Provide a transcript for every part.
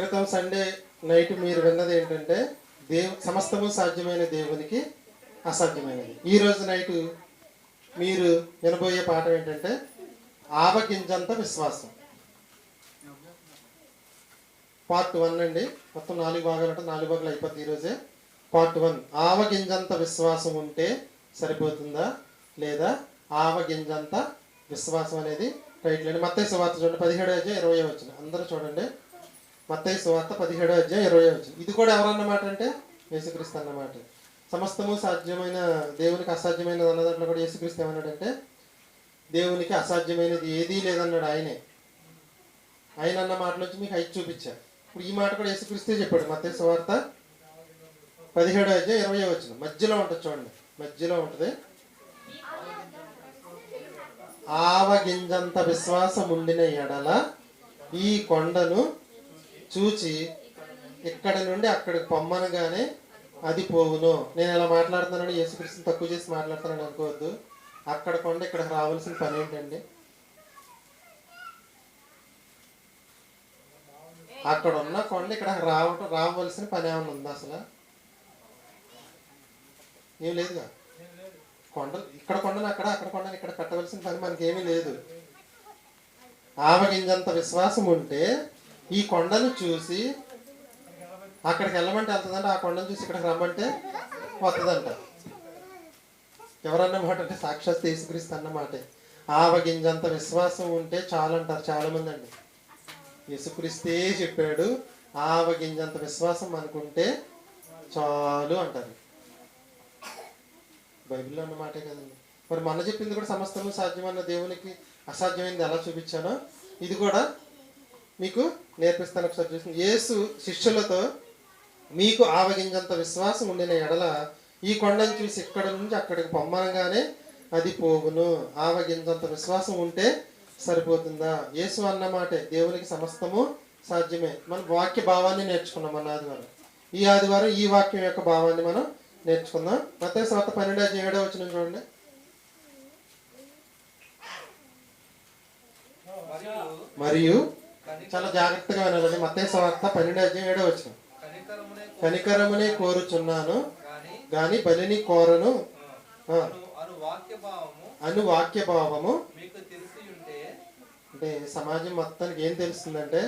క్రితం Sunday night మీరు విన్నది ఏంటంటే దేవు సమస్తము సాధ్యమైన దేవునికి అసాధ్యమైనది. ఈ రోజు నైట్ మీరు వినబోయే పాఠం ఏంటంటే ఆవగింజంత విశ్వాసం. పార్ట్ వన్ అండి. మొత్తం నాలుగు భాగాలు అంటే నాలుగు భాగాలు అయిపోతుంది ఈరోజే పార్ట్ వన్. ఆవగింజంత విశ్వాసం ఉంటే సరిపోతుందా? లేదా ఆవగింజంత విశ్వాసం అనేది టైటిల్ అండి మత్తయి సువార్త చూడండి. పదిహేడు అధ్యాయం ఇరవై వచ్చిన అందరూ చూడండి. మత్తయి సువార్త పదిహేడో అధ్యాయం ఇరవై వచ్చి ఇది కూడా ఎవరన్నమాట అంటే? యేసుక్రీస్తు అన్నమాట. సమస్తము సాధ్యమైన దేవునికి అసాధ్యమైనది అన్న దాంట్లో కూడా యేసుక్రీస్తు ఏమన్నాడంటే దేవునికి అసాధ్యమైనది ఏదీ లేదన్నాడు ఆయనే. ఆయన అన్న మాటలోంచి మీకు హైట్ చూపించారు ఇప్పుడు ఈ మాట కూడా యేసుక్రీస్తే చెప్పాడు. మత్తయి సువార్త పదిహేడో అధ్యాయం ఇరవై వచ్చిన మధ్యలో ఉంటుంది చూడండి. మధ్యలో ఉంటుంది. ఆవగింజంత విశ్వాసం ఉండిన ఎడల ఈ కొండను చూచి ఇక్కడ నుండి అక్కడికి పొమ్మనగానే అది పోవును. నేను ఇలా మాట్లాడుతున్నానని యేసుకృష్ణ తక్కువ చేసి మాట్లాడుతున్నాను అనుకోవద్దు. అక్కడ కొండ ఇక్కడికి రావాల్సిన పని ఏంటండి? అక్కడ ఉన్న కొండ ఇక్కడ రావటం రావాల్సిన పని ఏమైనా ఉందా అసలు? ఏం లేదుగా? కొండ ఇక్కడ కొండను అక్కడ అక్కడ కొండను ఇక్కడ కట్టవలసిన పని మనకి ఏమీ లేదు. ఆవగింజంత విశ్వాసం ఉంటే ఈ కొండను చూసి అక్కడికి వెళ్ళమంటే వెళ్తుందంట ఆ కొండను చూసి ఇక్కడికి రమ్మంటే వస్తుందంట. ఎవరన్నమాట అంటే సాక్షాత్ యేసుక్రీస్తు అన్నమాట ఆవగింజంత విశ్వాసం ఉంటే చాలంటారు చాలామంది అండి యేసుక్రీస్తే చెప్పాడు ఆవగింజంత విశ్వాసం అనుకుంటే చాలు అంటారు. బైబిల్లో అన్నమాటే కదండి. మరి మన చెప్పింది కూడా సమస్తము సాధ్యమన్న దేవునికి అసాధ్యమైంది ఎలా చూపించానో? ఇది కూడా మీకు నేర్పిస్తాను ఒకసారి చూసి యేసు శిష్యులతో మీకు ఆవగింజంత విశ్వాసం ఉండిన ఎడల ఈ కొండను చూసి ఇక్కడ నుంచి అక్కడికి పొమ్మనగానే అది పోగును ఆవగింజంత విశ్వాసం ఉంటే సరిపోతుందా? యేసు అన్న మాటే దేవునికి సమస్తము సాధ్యమే. మనం వాక్య భావాన్ని నేర్చుకున్నాం మన ఆదివారం. ఈ ఆదివారం ఈ వాక్యం యొక్క భావాన్ని మనం నేర్చుకుందాం. మత స్వాత పన్నెండు అధ్యాయం ఏడో వచ్చిన చూడండి. మరియు చాలా జాగ్రత్తగా వినాలండి. మత వార్త పన్నెండు అధ్యాయం ఏడో వచ్చిన కనికరమునే కోరుచున్నాను గాని బలిని కోరను అను వాక్య భావము అంటే సమాజం మొత్తానికి ఏం తెలుస్తుందంటే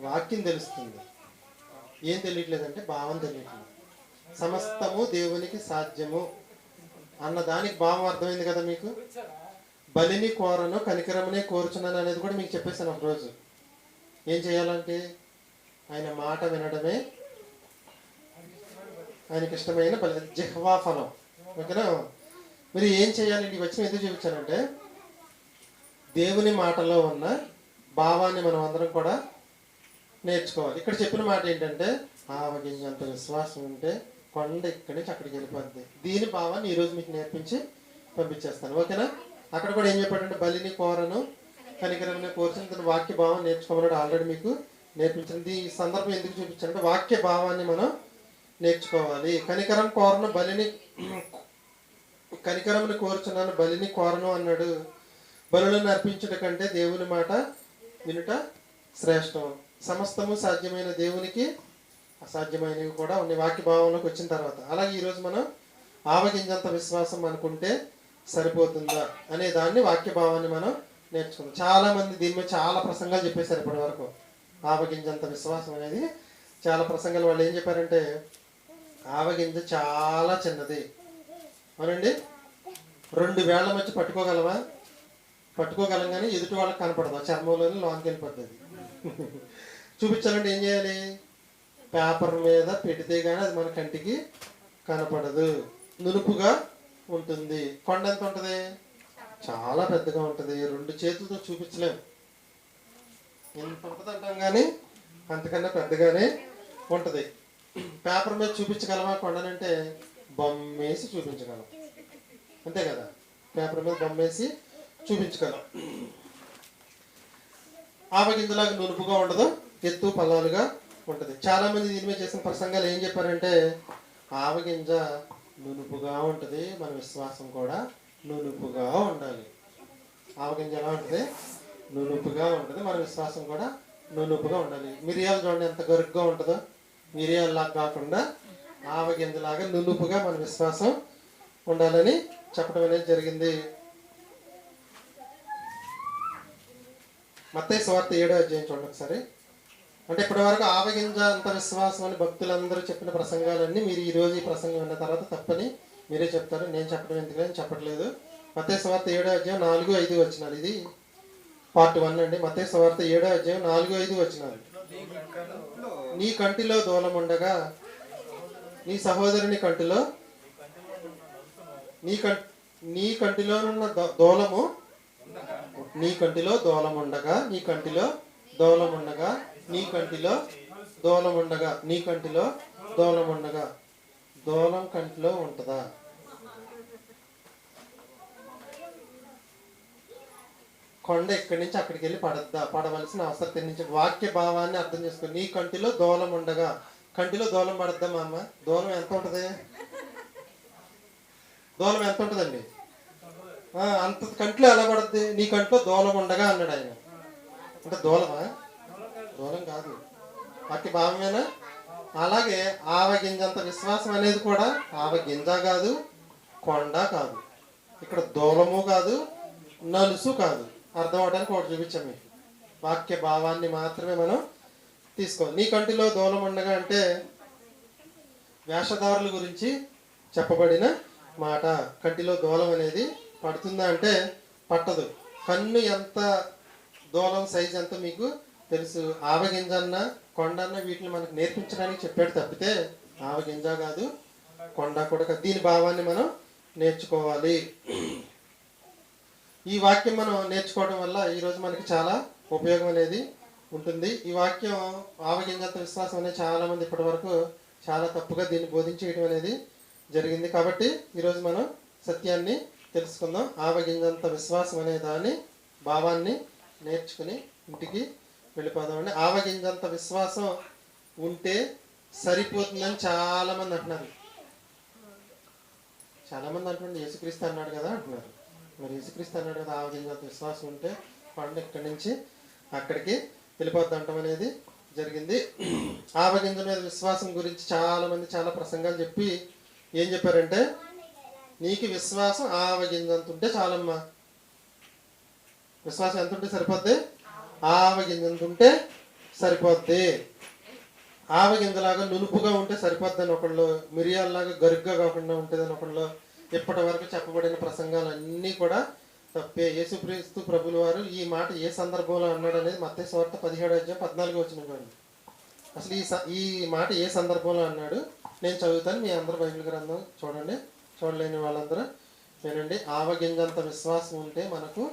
వాక్యం తెలుస్తుంది. ఏం తెలియట్లేదంటే భావం తెలియట్లేదు. సమస్తము దేవునికి సాధ్యము అన్న దానికి భావం అర్థమైంది కదా మీకు? బలిని కోరను కనికరమునే కోరుచున్నాను అనేది కూడా మీకు చెప్పేశాను ఒకరోజు. ఏం చేయాలంటే ఆయన మాట వినడమే ఆయనకి ఇష్టమైన బలి జిహ్వా ఫలం. ఓకేనా? మీరు ఏం చేయాలండి? వచ్చిన ఎందుకు చూపించానంటే దేవుని మాటలో ఉన్న భావాన్ని మనం అందరం కూడా నేర్చుకోవాలి. ఇక్కడ చెప్పిన మాట ఏంటంటే ఆవగింజంత విశ్వాసం ఉంటే కొండ ఇక్కడి నుంచి అక్కడికి వెళ్ళిపోద్ది. దీని భావాన్ని ఈరోజు మీకు నేర్పించి పంపించేస్తాను. ఓకేనా? అక్కడ కూడా ఏం చెప్పాడంటే బలిని కోరను కనికరమని కోర్చిన తన వాక్య భావం నేర్చుకోమన్నాడు ఆల్రెడీ మీకు నేర్పించింది. ఈ సందర్భం ఎందుకు చూపించాలంటే వాక్య భావాన్ని మనం నేర్చుకోవాలి. కనికరం కోరను బలిని కనికరమును కోరుచున్నాను బలిని కోరను అన్నాడు. బలులను అర్పించుట కంటే దేవుని మాట వినుట శ్రేష్టం. సమస్తము సాధ్యమైన దేవునికి అసాధ్యమైనవి కూడా ఉన్నాయి. వాక్య భావంలోకి వచ్చిన తర్వాత. అలాగే ఈరోజు మనం ఆవగింజంత విశ్వాసం అనుకుంటే సరిపోతుందా అనే దాన్ని వాక్య భావాన్ని మనం నేర్చుకుందాం చాలా మంది దీని మీద చాలా ప్రసంగాలు చెప్పేశారు ఇప్పటి వరకు ఆవగింజంత విశ్వాసం అనేది చాలా ప్రసంగాలు వాళ్ళు ఏం చెప్పారంటే ఆవగింజ చాలా చిన్నది. అవునండి? రెండు వేళ్ళ మధ్య పట్టుకోగలవా? పట్టుకోగలం కానీ ఎదుటి వాళ్ళకి కనపడదు. ఆ చర్మంలోనే లోనికి వెళ్ళిపోతుంది చూపించాలంటే ఏం చేయాలి? పేపర్ మీద పెడితే కానీ అది మన కంటికి కనపడదు. నునుపుగా ఉంటుంది. కొండ ఎంత ఉంటుంది. చాలా పెద్దగా ఉంటుంది. రెండు చేతులతో చూపించలేము ఎంత ఉంటుంది అంటాం కానీ అంతకన్నా పెద్దగానే ఉంటుంది. పేపర్ మీద చూపించగలమా కొండనంటే బొమ్మేసి చూపించగలం. అంతే కదా? పేపర్ మీద బొమ్మేసి చూపించగలం. ఆవగింజలాగా నునుపుగా ఉండదు ఎత్తు పల్లాలుగా ఉంటుంది. చాలామంది దీని మీద చేసిన ప్రసంగాలు ఏం చెప్పారంటే ఆవగింజ నునుపుగా ఉంటుంది మన విశ్వాసం కూడా నునుపుగా ఉండాలి. ఆవగింజ ఎలా ఉంటుంది? నునుపుగా ఉంటుంది. మన విశ్వాసం కూడా నునుపుగా ఉండాలి. మిరియాలు చూడండి ఎంత గరుగ్గా ఉంటుందో. మిరియాలలా కాకుండా ఆవగింజలాగా నునుపుగా మన విశ్వాసం ఉండాలని చెప్పడం అనేది జరిగింది. మత్తే స్వార్థ ఏడో అధ్యాయం చూడండి ఒకసారి. అంటే ఇప్పటి వరకు ఆవగింజ అంత విశ్వాసం అని భక్తులందరూ చెప్పిన ప్రసంగాలన్నీ మీరు ఈరోజు ఈ ప్రసంగం విన్న తర్వాత తప్పని మీరే చెప్తారు నేను చెప్పడం ఎందుకని చెప్పట్లేదు. మతే స్వార్థ ఏడో అధ్యాయం నాలుగు ఐదు వచ్చినారు. ఇది పార్ట్ వన్ అండి. మతే స్వార్థ ఏడో అధ్యాయం నాలుగు ఐదు వచ్చినారు. నీ కంటిలో దూలం ఉండగా నీ సహోదరుని కంటిలో నీ కం నీ కంటిలోనున్న దో- దూలము నీ కంటిలో దూలం ఉండగా నీ కంటిలో దోలం ఉండగా నీ కంటిలో దోలం ఉండగా నీ కంటిలో దూలం ఉండగా. దూలం కంటిలో ఉంటుందా? కొండ ఇక్కడి నుంచి అక్కడికి వెళ్ళి పడద్దా? పడవలసిన అవసరం నుంచి వాక్య భావాన్ని అర్థం చేసుకో. నీ కంటిలో దూలం ఉండగా. కంటిలో దూలం పడద్దా మా అమ్మ దూలం ఎంత ఉంటుంది? దూలం ఎంత ఉంటుందండి? ఆ, అంత కంట్లో ఎలా పడుద్ది? నీ కంట్లో దూలం ఉండగా అన్నాడు ఆయన. అంటే దూలమా? దూలం కాదు. వాక్య భావమేనా? అలాగే ఆవగింజంత విశ్వాసం అనేది కూడా ఆవగింజ కాదు కొండ కాదు. ఇక్కడ దూలము కాదు నలుసు కాదు. అర్థం అవడానికి ఒకటి చూపించాం మీకు. వాక్య భావాన్ని మాత్రమే మనం తీసుకో నీ కంటిలో దూలం ఉండగా అంటే వేషధారుల గురించి చెప్పబడిన మాట. కంటిలో దూలం అనేది పడుతుందా అంటే పట్టదు. కన్ను ఎంత దూలం సైజ్ ఎంత మీకు తెలుసు. ఆవగింజన్న కొండన్న వీటిని మనకు నేర్పించడానికి చెప్పాడు తప్పితే ఆవగింజ కాదు. కొండ కూడా కాదు. దీని భావాన్ని మనం నేర్చుకోవాలి. ఈ వాక్యం మనం నేర్చుకోవడం వల్ల ఈరోజు మనకి చాలా ఉపయోగం అనేది ఉంటుంది. ఈ వాక్యం ఆవగింజంత విశ్వాసం అనేది చాలా మంది ఇప్పటి వరకు చాలా తప్పుగా దీన్ని బోధించేయడం అనేది జరిగింది. కాబట్టి ఈరోజు మనం సత్యాన్ని తెలుసుకుందాం. ఆవగింజంత విశ్వాసం అనే దాని భావాన్ని నేర్చుకుని ఇంటికి వెళ్ళిపోదామండి. ఆవగింజంత విశ్వాసం ఉంటే సరిపోతుందని చాలా మంది అంటున్నారు. చాలా మంది అంటున్నారు యేసుక్రీస్తు అన్నాడు కదా అంటున్నారు. మరి యేసుక్రీస్తు అన్నాడు కదా ఆవగింజంత విశ్వాసం ఉంటే పండు ఇక్కడి నుంచి అక్కడికి వెళ్ళిపోద్ది అంటాం అనేది జరిగింది. ఆవగింజ మీద విశ్వాసం గురించి చాలా మంది చాలా ప్రసంగాలు చెప్పి ఏం చెప్పారంటే నీకు విశ్వాసం ఆవగింజంత ఉంటే చాలమ్మా. విశ్వాసం ఎంత ఉంటే సరిపోద్ది? ఆవగింజంత ఉంటే సరిపోద్ది. ఆవగింజలాగా నునుపుగా ఉంటే సరిపోద్దని ఒకళ్ళు మిరియాల్లాగా గరుగ్గా కాకుండా ఉంటుందని ఒకళ్ళు ఇప్పటి వరకు చెప్పబడిన ప్రసంగాలన్నీ కూడా తప్పే. యేసుక్రీస్తు ప్రభుల వారు ఈ మాట ఏ సందర్భంలో అన్నాడు అనేది మత్తే స్వార్థ పదిహేడు అధ్యాయం పద్నాలుగు వచ్చిన చూడండి. అసలు ఈ స- ఈ మాట ఏ సందర్భంలో అన్నాడు? నేను చదువుతాను మీ అందరూ బైబిల్ గ్రంథం చూడండి. చూడలేని వాళ్ళందరూ వినండి. ఆవగింజంత విశ్వాసం ఉంటే మనకు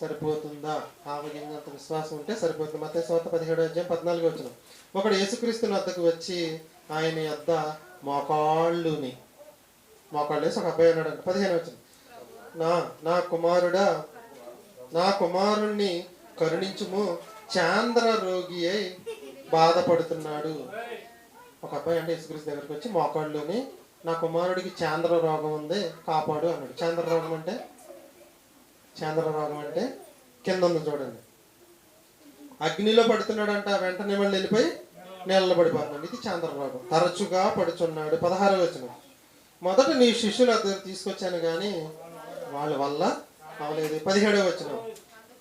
సరిపోతుందా? ఆవగింజంత విశ్వాసం ఉంటే సరిపోతుంది. మత స్వార్థ పదిహేడు అధ్యాయం పద్నాలుగు వచ్చిన ఒకడు యేసుక్రీస్తుని వద్దకు వచ్చి ఆయన యొద్ద మోకాళ్ళుని మోకాళ్ళు వేసి ఒక అబ్బాయి అన్నాడు పదిహేను వచ్చిన నా నా కుమారుడా నా కుమారుణ్ణి కరుణించుము. చాంద్ర రోగి అయి బాధపడుతున్నాడు. ఒక అబ్బాయి అంటే యేసుక్రీస్తు దగ్గరికి వచ్చి మోకాళ్ళుని నా కుమారుడికి చాంద్ర రోగం ఉంది కాపాడు అన్నాడు. చాంద్ర రోగం అంటే? చంద్రరాగం అంటే కింద ఉంది చూడండి. అగ్నిలో పడుతున్నాడంట వెంటనే మళ్ళీ వెళ్ళిపోయి నీళ్ళలో పడిపోతున్నాడు. ఇది చంద్రరాగం తరచుగా పడుచున్నాడు. పదహారు వచ్చిన మొదట నీ శిష్యుల దగ్గర తీసుకొచ్చాను కానీ వాళ్ళ వల్ల అవలేదు. పదిహేడవ వచ్చిన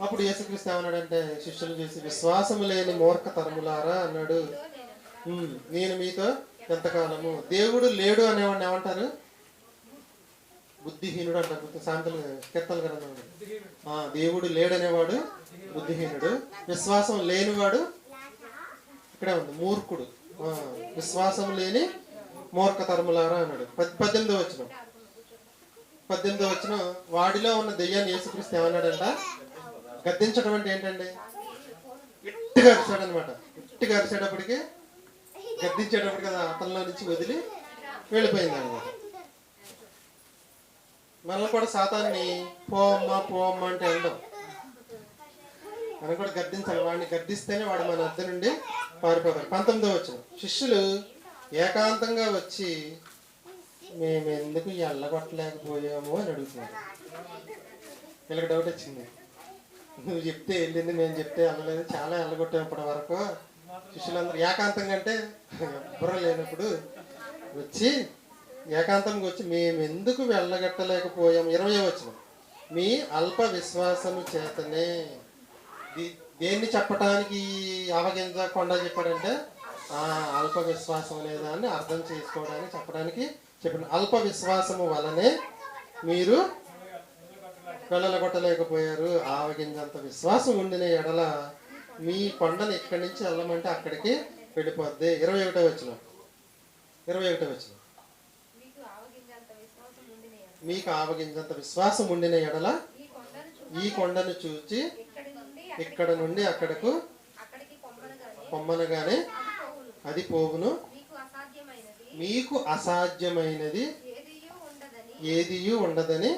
అప్పుడు యేసుక్రీస్తు ఏమన్నాడంటే శిష్యులు చేసి విశ్వాసము లేని మూర్ఖ తరములారా అన్నాడు నేను మీతో ఎంతకాలము? దేవుడు లేడు అనేవాడిని ఏమంటారు? బుద్ధిహీనుడు అంటారు. సాంతలు గ్రంథం ఆ దేవుడు లేడనేవాడు బుద్ధిహీనుడు. విశ్వాసం లేనివాడు ఇక్కడే ఉంది మూర్ఖుడు. విశ్వాసం లేని మూర్ఖ తరములారా అన్నాడు. పద్- పద్దెనిమిదో వచ్చిన పద్దెనిమిదో వచ్చిన వాడిలో ఉన్న దెయ్యాన్ని యేసుక్రీస్తు ఏమన్నాడంట? గద్దించడం అంటే ఏంటండి? ఇట్టుగా అరిచాడు అనమాట ఇట్టుగా అరిచేటప్పటికి గద్దించేటప్పటికి అది అతనిలో నుంచి వదిలి వెళ్ళిపోయింది అనమాట మనల్ని కూడా సాతాన్ని పోమ్మా పోమ్మా అంటే వెళ్ళడం మనం కూడా గర్దించాలి వాడిని గర్దిస్తేనే వాడు మన అద్దె నుండి పారిపోతాడు. పంతొమ్మిదో వచ్చిన శిష్యులు ఏకాంతంగా వచ్చి మేము ఎందుకు ఎల్లగొట్టలేకపోయాము? అని అడుగుతున్నారు. వీళ్ళకి డౌట్ వచ్చింది. నువ్వు చెప్తే వెళ్ళింది మేము చెప్తే వెళ్ళలేదు. చాలా వెళ్ళగొట్టాం ఇప్పటి వరకు. శిష్యులందరూ ఏకాంతంగా అంటే ఎవ్వరూ లేనప్పుడు వచ్చి ఏకాంతంగా వచ్చి మేము ఎందుకు వెళ్ళగట్టలేకపోయాం? ఇరవై వచ్చిన మీ అల్ప విశ్వాసము చేతనే దేన్ని చెప్పడానికి అవగింజ ఆవగింజ కొండ చెప్పాడంటే ఆ అల్ప విశ్వాసం లేదా అని అర్థం చేసుకోవడానికి చెప్పడానికి చెప్పిన అల్ప విశ్వాసము వలనే మీరు వెళ్ళగొట్టలేకపోయారు. ఆవగింజంత విశ్వాసం ఉండిన ఎడల మీ కొండను ఇక్కడి నుంచి వెళ్ళమంటే అక్కడికి వెళ్ళిపోద్ది. ఇరవై ఒకటో వచ్చిన ఇరవై ఒకటో వచ్చిన మీకు ఆవగింజంత విశ్వాసం ఉండిన ఎడల మీకు ఆవగింజంత విశ్వాసం ఉండిన ఎడల ఈ కొండను చూచి ఇక్కడి నుండి అక్కడకు పొమ్మనగానే పొమ్మనగానే అది పోవును. పోవును. మీకు అసాధ్యమైనది ఏదియూ ఉండదని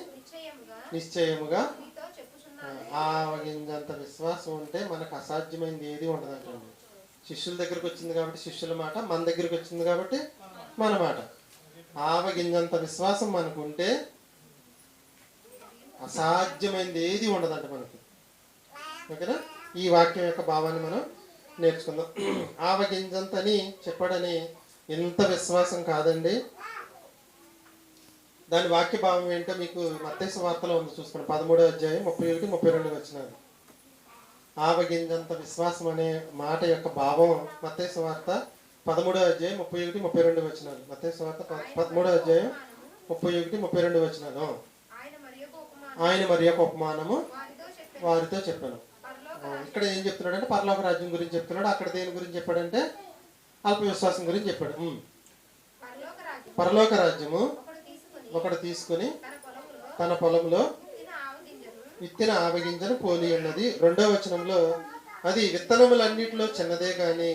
నిశ్చయముగా ఆవగింజంత విశ్వాసం ఉంటే మనకు అసాధ్యమైనది ఏది ఉండదంటండి శిష్యుల దగ్గరికి వచ్చింది కాబట్టి శిష్యుల మాట మన దగ్గరికి వచ్చింది కాబట్టి మన మాట. ఆవగింజంత విశ్వాసం మనకు ఉంటే అసాధ్యమైనది ఏది ఉండదంట మనకి. ఓకేనా? ఈ వాక్యం యొక్క భావాన్ని మనం నేర్చుకుందాం. ఆవగింజంతని చెప్పాడని ఎంత విశ్వాసం కాదండి. దాని వాక్య భావం ఏంటో మీకు మత్తేసు వార్తలో ఉంది చూసుకోండి. పదమూడో అధ్యాయం ముప్పై ఒకటి ముప్పై రెండు వచ్చినారు ఆవగింజంత విశ్వాసం అనే మాట యొక్క భావం మత్తేసు వార్త పదమూడో అధ్యాయం ముప్పై ఒకటి ముప్పై రెండు వచ్చినారు మత్స్య వార్త పదమూడో అధ్యాయం ముప్పై ఒకటి ముప్పై రెండు వచ్చినారు ఆయన మరి యొక్క ఉపమానం ఆయన మరి యొక్క ఉపమానము వారితో చెప్పాను ఇక్కడ ఏం చెప్తున్నాడంటే పరలోక రాజ్యం గురించి చెప్తున్నాడు. అక్కడ దేని గురించి చెప్పాడంటే అల్ప విశ్వాసం గురించి చెప్పాడు. పరలోక రాజ్యము ఒకడు తీసుకుని తన పొలంలో విత్తిన ఆవగింజను పోలి ఉన్నది. రెండో వచనంలో అది విత్తనములన్నిటిలో చిన్నదే కానీ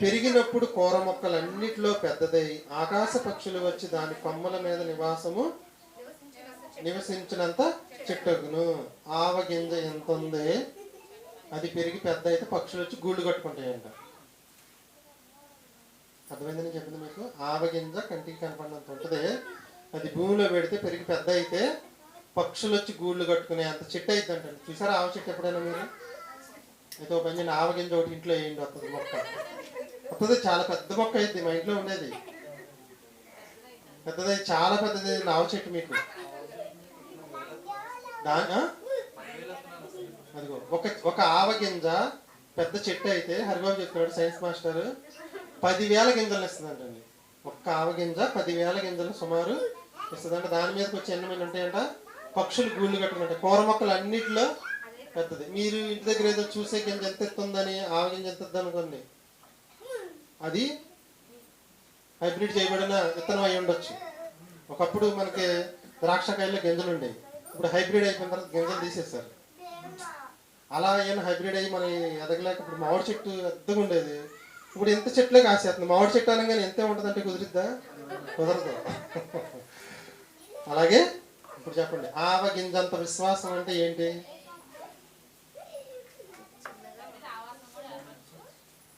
పెరిగినప్పుడు కూర మొక్కలన్నిటిలో పెద్దదై ఆకాశ పక్షులు వచ్చి దాని కొమ్మల మీద నివాసము నివసించినంత చెట్టును ఆవ ఆవగింజ ఎంత ఉంది? అది పెరిగి పెద్ద అయితే పక్షులు వచ్చి గూళ్ళు కట్టుకుంటాయంట. అర్థమైందని చెప్పింది మీకు? ఆవగింజ కంటికి కనపడినంత ఉంటుంది. అది భూమిలో పెడితే పెరిగి పెద్ద అయితే పక్షులు వచ్చి గూళ్ళు కట్టుకునే అంత చెట్టు అయితే అంటండి చూసారా ఆవ చెట్టు ఎప్పుడైనా మీరు? అయితే ఒక పని ఆవ ఆవగింజ ఒకటి ఇంట్లో వేయండి. వస్తుంది మొక్క. వస్తుంది చాలా పెద్ద మొక్క అయితే మా ఇంట్లో ఉండేది. పెద్దది చాలా పెద్దది ఆవ చెట్టు మీకు. అదిగో ఒక ఒక ఆవగింజ పెద్ద చెట్టు అయితే హరిబాబు చెప్తున్నాడు సైన్స్ మాస్టర్ పదివేల గింజలు ఇస్తుందంటండి. ఒక్క ఆవగింజ పదివేల గింజలు సుమారు ఇస్తుందంట. దాని మీదకి వచ్చి ఎన్ని మంది ఉంటాయంట? పక్షులు గూళ్ళు కట్టుకుంటాయి కూర మొక్కలు అన్నిటిలో పెద్దది. మీరు ఇంటి దగ్గర ఏదో చూసే గింజ ఎంత ఎత్తుందని ఆవగింజ ఎంత అనుకోండి అది హైబ్రిడ్ చేయబడిన విత్తనం అయి ఉండొచ్చు. ఒకప్పుడు మనకి ద్రాక్షకాయల్లో గింజలు ఉండేవి ఇప్పుడు హైబ్రిడ్ అయిపోయిన తర్వాత గింజలు తీసేస్తారు అలా అయిన హైబ్రిడ్ అయ్యి మన ఎదగలేక ఇప్పుడు మామిడి చెట్టు పెద్దగా ఉండేది. ఇప్పుడు ఎంత చెట్లే కాసేస్తుంది మామిడి చెట్టు అనగానే ఎంత ఉంటుందంటే కుదిరిద్దా? కుదరదు. అలాగే ఇప్పుడు చెప్పండి. ఆవ గింజంత విశ్వాసం అంటే ఏంటి?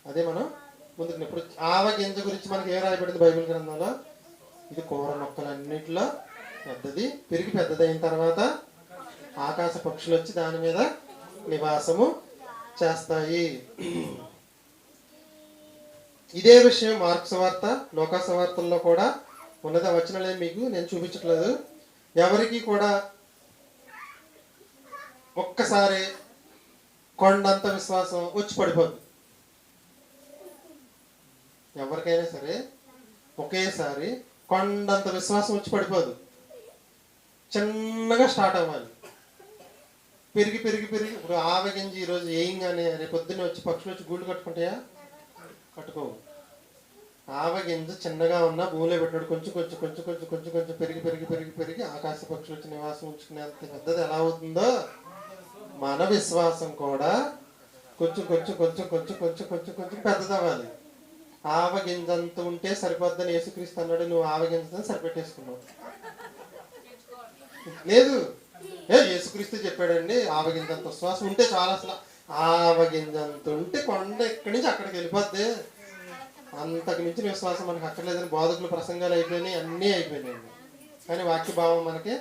అదే మనం ముందుకు ఇప్పుడు ఆవ గింజ గురించి మనకి ఏం రాయబడింది బైబిల్ గ్రంథంలో? ఇది కూర మొక్కలన్నిటిలో పెద్దది పెరిగి పెద్దదైన తర్వాత ఆకాశ పక్షులు వచ్చి దాని మీద నివాసము చేస్తాయి. ఇదే విషయం మార్క్స్ వార్త లోకాస వార్తల్లో కూడా ఉన్నది. వచ్చినలే మీకు నేను చూపించట్లేదు. ఎవరికి కూడా ఒక్కసారి కొండంత విశ్వాసం వచ్చి పడిపోదు ఎవరికైనా సరే ఒకేసారి కొండంత విశ్వాసం వచ్చి పడిపోదు చిన్నగా స్టార్ట్ అవ్వాలి. పెరిగి పెరిగి పెరిగి. ఇప్పుడు ఆవగింజి ఈరోజు వేయంగానే రేపు పొద్దున్నే వచ్చి పక్షులు వచ్చి గూళ్ళు కట్టుకుంటాయా? కట్టుకోవు. ఆవగింజ చిన్నగా ఉన్న భూమిలో పెట్టాడు కొంచెం కొంచెం కొంచెం కొంచెం కొంచెం కొంచెం పెరిగి పెరిగి పెరిగి పెరిగి ఆకాశ పక్షులు వచ్చి నివాసం ఉంచుకునేంత పెద్దది ఎలా అవుతుందో మన విశ్వాసం కూడా కొంచెం కొంచెం కొంచెం కొంచెం కొంచెం కొంచెం కొంచెం పెద్దదవ్వాలి. ఆవగింజంత ఉంటే సరిపోద్దని యేసుక్రీస్తు అన్నాడు నువ్వు ఆవగింజతో సరిపెట్టేసుకున్నావు. లేదు. ఏ యేసుక్రీస్తు చెప్పాడండి ఆవగింజంత విశ్వాసం ఉంటే చాలా అసలు. ఆవగింజంత ఉంటే కొండ ఇక్కడి నుంచి అక్కడికి వెళ్ళిపోద్ది. అంతకు మించిన విశ్వాసం మనకు అక్కర్లేదని బోధకులు ప్రసంగాలు అయిపోయినాయి అన్నీ అయిపోయినాయండి. కానీ వాక్య భావం మనకి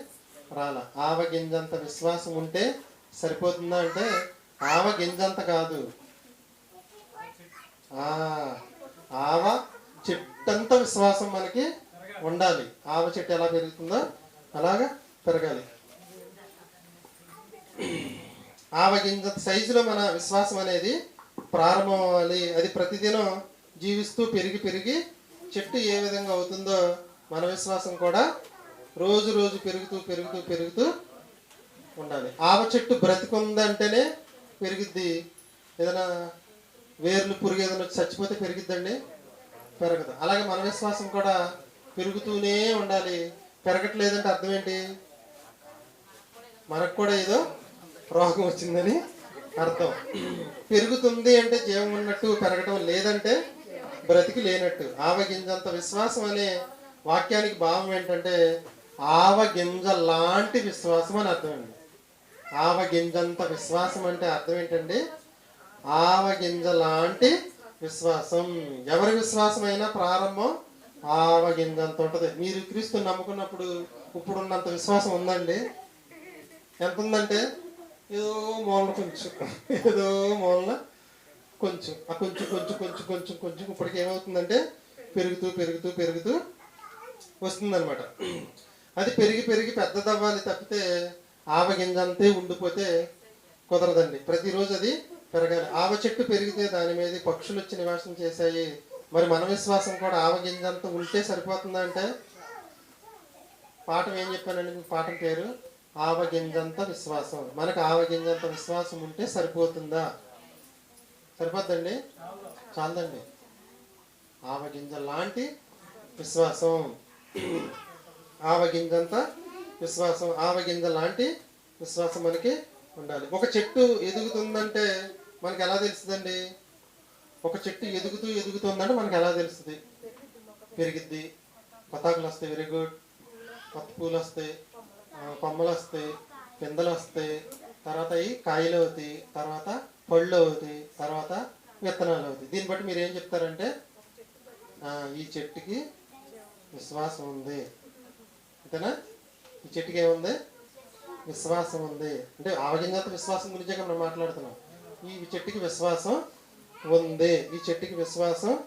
రాల. ఆవగింజంత విశ్వాసం ఉంటే సరిపోతుందా అంటే ఆవగింజంత కాదు. ఆ, ఆవ చెట్టంత విశ్వాసం మనకి ఉండాలి. ఆవ చెట్టు ఎలా పెరుగుతుందో అలాగా పెరగాలి. ఆవగింజ సైజులో మన విశ్వాసం అనేది ప్రారంభం అవ్వాలి అది ప్రతిదినం జీవిస్తూ పెరిగి పెరిగి చెట్టు ఏ విధంగా అవుతుందో మన విశ్వాసం కూడా రోజు రోజు పెరుగుతూ పెరుగుతూ పెరుగుతూ ఉండాలి. ఆవ చెట్టు బ్రతికుందంటేనే పెరిగిద్ది. ఏదైనా వేర్లు పురుగు ఏదైనా చచ్చిపోతే పెరిగిద్దండి? పెరగదు. అలాగే మన విశ్వాసం కూడా పెరుగుతూనే ఉండాలి. పెరగట్లేదంటే అర్థం ఏంటి? మనకు కూడా ఏదో రోగం వచ్చిందని అర్థం. పెరుగుతుంది అంటే జీవం ఉన్నట్టు పెరగటం లేదంటే బ్రతికి లేనట్టు. ఆవగింజంత విశ్వాసం అనే వాక్యానికి భావం ఏంటంటే ఆవగింజ లాంటి విశ్వాసం అని అర్థం అండి. ఆవ విశ్వాసం అంటే అర్థం ఏంటండి? ఆవగింజ లాంటి విశ్వాసం. ఎవరి విశ్వాసమైనా ప్రారంభం ఆవగింజంత ఉంటుంది. మీరు క్రీస్తు నమ్ముకున్నప్పుడు ఇప్పుడున్నంత విశ్వాసం ఉందండి. ఎంత ఉందంటే ఏదో మూలన కొంచెం ఏదో మూలన కొంచెం. ఆ కొంచెం కొంచెం కొంచెం కొంచెం కొంచెం ఇప్పటికి ఏమవుతుందంటే పెరుగుతూ పెరుగుతూ పెరుగుతూ వస్తుందన్నమాట. అది పెరిగి పెరిగి పెద్దదవ్వాలి తప్పితే ఆవ గింజంతే ఉండిపోతే కుదరదండి. ప్రతిరోజు అది పెరగాలి. ఆవ చెట్టు పెరిగితే దాని మీద పక్షులు వచ్చి నివాసం చేశాయి. మరి మన విశ్వాసం కూడా ఆవ గింజంత ఉంటే సరిపోతుందా అంటే పాఠం ఏం చెప్పానండి? పాఠం పేరు? ఆవగింజంత విశ్వాసం. మనకు ఆవగింజంత విశ్వాసం ఉంటే సరిపోతుందా? సరిపోద్దండి? చాలదండి. ఆవగింజ లాంటి విశ్వాసం. ఆవగింజంత విశ్వాసం. ఆవగింజ లాంటి విశ్వాసం మనకి ఉండాలి. ఒక చెట్టు ఎదుగుతుందంటే మనకి ఎలా తెలుస్తుందండి? ఒక చెట్టు ఎదుగుతూ ఎదుగుతుందంటే మనకి ఎలా తెలుస్తుంది? పెరిగిద్ది. పతాకులు వస్తాయి వెరీ గుడ్. కొత్త పూలు వస్తాయి కొమ్మలు వస్తాయి పిందెలు వస్తాయి తర్వాత అవి కాయలు అవుతాయి తర్వాత పళ్ళు అవుతాయి తర్వాత విత్తనాలు అవుతాయి దీన్ని బట్టి మీరు ఏం చెప్తారంటే ఈ చెట్టుకి విశ్వాసం ఉంది. అంతేనా? ఈ చెట్టుకి ఏముంది? విశ్వాసం ఉంది. అంటే ఆవగింజంత విశ్వాసం గురించే మనం మాట్లాడుతున్నాం. ఈ చెట్టుకి విశ్వాసం ఉంది. ఈ చెట్టుకి విశ్వాసం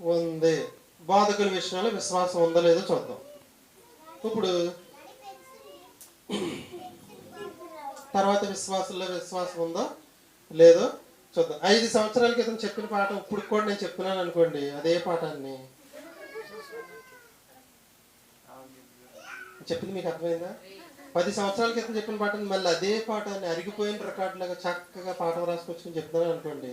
ఉంది. బాధకుల విషయంలో విశ్వాసం ఉందో లేదో చూద్దాం. ఇప్పుడు తర్వాత విశ్వాసంలో విశ్వాసం ఉందో లేదో చూద్దాం. ఐదు సంవత్సరాల క్రితం చెప్పిన పాఠం ఇప్పుడు కూడా నేను చెప్తున్నాను అనుకోండి అదే పాఠాన్ని. చెప్పింది మీకు అర్థమైందా? పది సంవత్సరాల క్రితం చెప్పిన పాఠాన్ని మళ్ళీ అదే పాఠాన్ని అరిగిపోయిన రికార్డులాగా చక్కగా పాఠం రాసుకొచ్చుకొని చెప్తున్నాను అనుకోండి.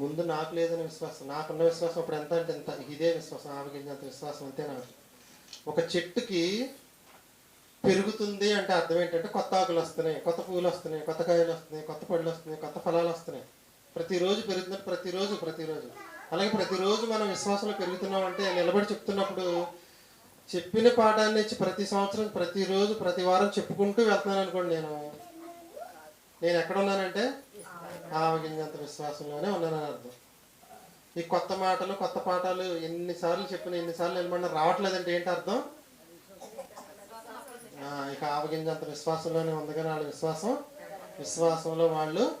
ముందు నాకు లేదని విశ్వాసం నాకున్న విశ్వాసం ఇప్పుడు ఎంత అంటే ఎంత ఇదే విశ్వాసం ఆవగింజంత విశ్వాసం అంతే నాకు. ఒక చెట్టుకి పెరుగుతుంది అంటే అర్థం ఏంటంటే కొత్త ఆకులు వస్తున్నాయి కొత్త పువ్వులు వస్తున్నాయి కొత్త కాయలు వస్తున్నాయి కొత్త పళ్ళు వస్తున్నాయి కొత్త ఫలాలు వస్తున్నాయి. ప్రతిరోజు పెరుగుతున్నట్టు ప్రతిరోజు ప్రతిరోజు. అలాగే ప్రతిరోజు మనం విశ్వాసంలో పెరుగుతున్నాం అంటే నిలబడి చెప్తున్నప్పుడు చెప్పిన పాఠాన్ని ఇచ్చి ప్రతి సంవత్సరం ప్రతిరోజు ప్రతి వారం చెప్పుకుంటూ వెళ్తున్నాను అనుకోండి నేను. నేను ఎక్కడ ఉన్నానంటే విశ్వాసంలోనే ఉన్నానని అర్థం. ఈ కొత్త మాటలు కొత్త పాఠాలు ఎన్నిసార్లు చెప్పిన ఎన్నిసార్లు నిలబడినా రావట్లేదంటే ఏంటి అర్థం? ఇక ఆవగింజంత విశ్వాసంలోనే ఉంది కానీ వాళ్ళ విశ్వాసం. విశ్వాసంలో వాళ్ళు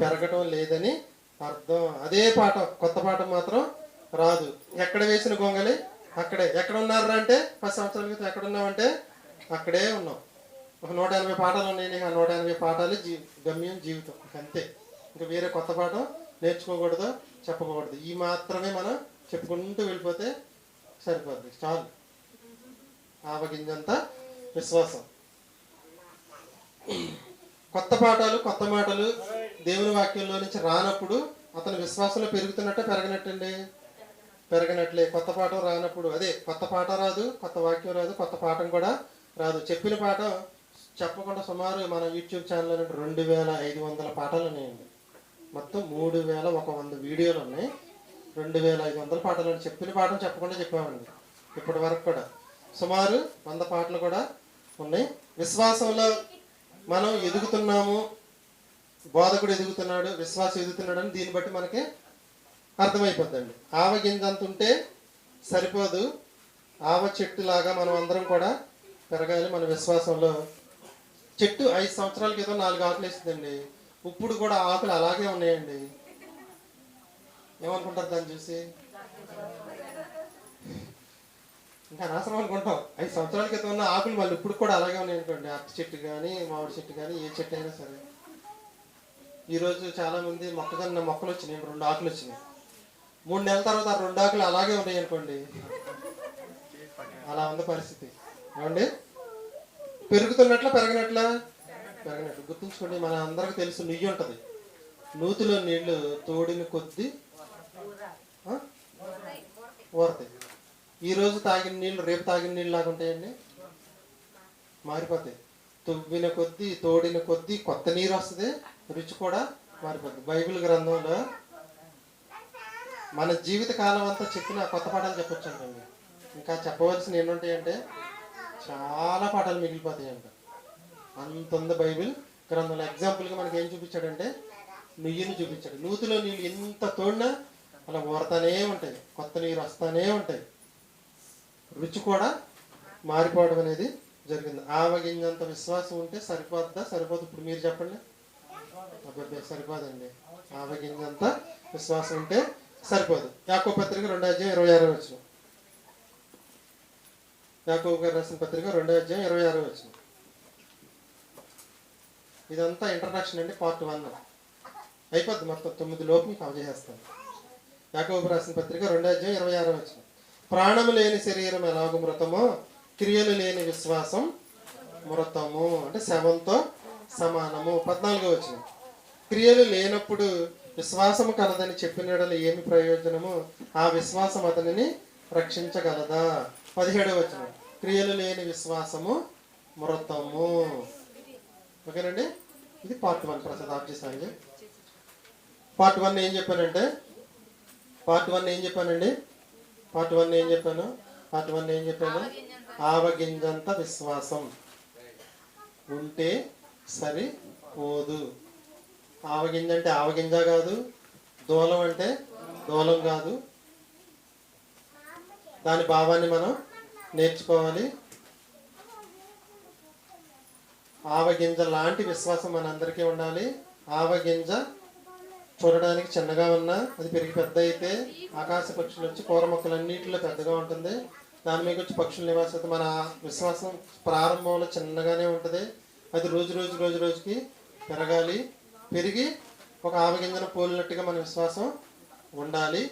పెరగటం లేదని అర్థం. అదే పాఠం కొత్త పాఠం మాత్రం రాదు. ఎక్కడ వేసిన గొంగలి? అక్కడే. ఎక్కడ ఉన్నారా అంటే పది సంవత్సరాల క్రితం ఎక్కడ ఉన్నామంటే అక్కడే ఉన్నాం. ఒక నూట ఎనభై పాఠాలు ఉన్నాయి ఆ నూట ఎనభై పాఠాలు జీ గమ్యం జీవితం. అంతే. ఇంకా వేరే కొత్త పాఠం నేర్చుకోకూడదు చెప్పకూడదు. ఈ మాత్రమే మనం చెప్పుకుంటూ వెళ్ళిపోతే సరిపోద్ది. చాలు. ఆవగింజంత విశ్వాసం. కొత్త పాఠాలు కొత్త మాటలు దేవుని వాక్యంలో నుంచి రానప్పుడు అతని విశ్వాసంలో పెరుగుతున్నట్టే పెరగనట్టండి. పెరగనట్లే. కొత్త పాఠం రానప్పుడు అదే కొత్త పాట రాదు కొత్త వాక్యం రాదు కొత్త పాఠం కూడా రాదు. చెప్పిన పాఠం చెప్పకుండా సుమారు మన యూట్యూబ్ ఛానల్ రెండు వేల ఐదు వందల పాఠాలు ఉన్నాయండి. మొత్తం మూడు వేల ఒక వంద వీడియోలు ఉన్నాయి. రెండు వేల ఐదు వందల పాటలు చెప్పిన పాటలు చెప్పకుండా చెప్పామండి. ఇప్పటి వరకు కూడా. సుమారు వంద పాటలు కూడా ఉన్నాయి. విశ్వాసంలో మనం ఎదుగుతున్నాము. బోధకుడు ఎదుగుతున్నాడు విశ్వాసం ఎదుగుతున్నాడు అని దీన్ని బట్టి మనకి అర్థమైపోద్దండి. ఆవ గింజ అంత ఉంటే సరిపోదు. ఆవ చెట్టులాగా మనం అందరం కూడా పెరగాలి మన విశ్వాసంలో. చెట్టు ఐదు సంవత్సరాల క్రితం నాలుగు ఆకులు వేసిందండి ఇప్పుడు కూడా ఆకులు అలాగే ఉన్నాయండి. ఏమనుకుంటారు దాన్ని చూసి? ఇంకా అనవసరం అనుకుంటాం. ఐదు సంవత్సరాల క్రితం ఉన్న ఆకులు మళ్ళీ ఇప్పుడు కూడా అలాగే ఉన్నాయనుకోండి అరటి చెట్టు కానీ మామిడి చెట్టు కానీ ఏ చెట్టు అయినా సరే. ఈరోజు చాలా మంది మొక్కజొన్న మొక్కలు వచ్చినాయి. రెండు ఆకులు వచ్చినాయి. మూడు నెలల తర్వాత ఆ రెండు ఆకులు అలాగే ఉన్నాయి అనుకోండి. అలా ఉంది పరిస్థితి. ఏమండి? పెరుగుతున్నట్ల పెరగనట్లా? పెరగనట్టు గుర్తుంచుకోండి మన అందరికి తెలుసు నెయ్యి ఉంటుంది. నూతిలో నీళ్ళు తోడిన కొద్దీ ఊరతాయి. ఈ రోజు తాగిన నీళ్ళు రేపు తాగిన నీళ్ళు లాగా ఉంటాయండి. మారిపోతాయి. తువ్విన కొద్దీ తోడిన కొద్దీ కొత్త నీరు వస్తుంది. రుచి కూడా మారిపోతుంది బైబిల్ గ్రంథంలో మన జీవిత కాలం అంతా చెప్పిన కొత్త పాఠాలు చెప్పొచ్చు అంటండి ఇంకా చెప్పవలసిన ఏంటంటే చాలా పాఠాలు మిగిలిపోతాయంట. అంత ఉంది బైబిల్. గ్రంథంలో ఎగ్జాంపుల్గా మనకి ఏం చూపించాడంటే నుయ్యిని చూపించాడు. నూతిలో నీళ్ళు ఎంత తోడినా అలా ఊరతానే ఉంటాయి. కొత్త నీరు వస్తానే ఉంటాయి. రుచి కూడా మారిపోవడం అనేది జరిగింది. ఆవగింజంత విశ్వాసం ఉంటే సరిపోద్దా? సరిపోదు. ఇప్పుడు మీరు చెప్పండి. అబ్బాయి సరిపోదండి. ఆవగింజంత విశ్వాసం ఉంటే సరిపోదు. యాకో పత్రిక రెండో అధ్యాయం ఇరవై ఆరో వచ్చిన యాకో గారు రాసిన పత్రిక రెండో అధ్యాయం ఇరవై ఆరో వచ్చిన ఇదంతా ఇంట్రడక్షన్ అండి పార్ట్ వన్ అయిపోద్ది మొత్తం తొమ్మిది లోపు మీకు అవజేస్తాను యాకబు రాసిన పత్రిక రెండో అధ్యాయం ఇరవై ఆరో వచ్చిన. ప్రాణము లేని శరీరం ఎలాగ మృతమో క్రియలు లేని విశ్వాసం మృతము. అంటే శవంతో సమానము. పద్నాలుగో వచ్చిన. క్రియలు లేనప్పుడు విశ్వాసము కలదని చెప్పినడలు ఏమి ప్రయోజనము? ఆ విశ్వాసం అతనిని రక్షించగలదా? పదిహేడవ వచ్చిన. క్రియలు లేని విశ్వాసము మృతము. ఓకేనండి? ఇది పార్ట్ వన్ ప్రసాద్ ఆఫ్ చేసాను పార్ట్ వన్ ఏం చెప్పానంటే పార్ట్ వన్ ఏం చెప్పానండి? పార్ట్ వన్ ఏం చెప్పాను? పార్ట్ వన్ ఏం చెప్పాను? ఆవగింజంత విశ్వాసం. ఉంటే సరిపోదు ఆవగింజ అంటే ఆవగింజ కాదు దూలం అంటే దూలం కాదు. దాని భావాన్ని మనం నేర్చుకోవాలి. ఆవగింజ లాంటి విశ్వాసం మనందరికీ ఉండాలి. ఆవగింజ చూడడానికి చిన్నగా ఉన్నా అది పెరిగి పెద్ద అయితే ఆకాశ పక్షులు వచ్చి కూర మొక్కలన్నిటిలో పెద్దగా ఉంటుంది. దాని మీద వచ్చి పక్షులు నివాసం మన విశ్వాసం ప్రారంభంలో చిన్నగానే ఉంటుంది. అది రోజు రోజు రోజు రోజుకి పెరగాలి. పెరిగి ఒక ఆవగింజను పోలినట్టుగా మన విశ్వాసం ఉండాలి.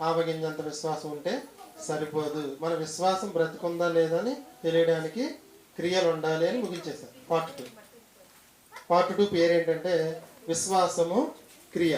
ఆవగింజంత విశ్వాసం ఉంటే సరిపోదు. మన విశ్వాసం బ్రతికుందా లేదా అని తెలియడానికి క్రియలు ఉండాలి అని ముగించేశారు. పార్ట్ టూ పార్ట్ టూ పేరు ఏంటంటే విశ్వాసము క్రియ.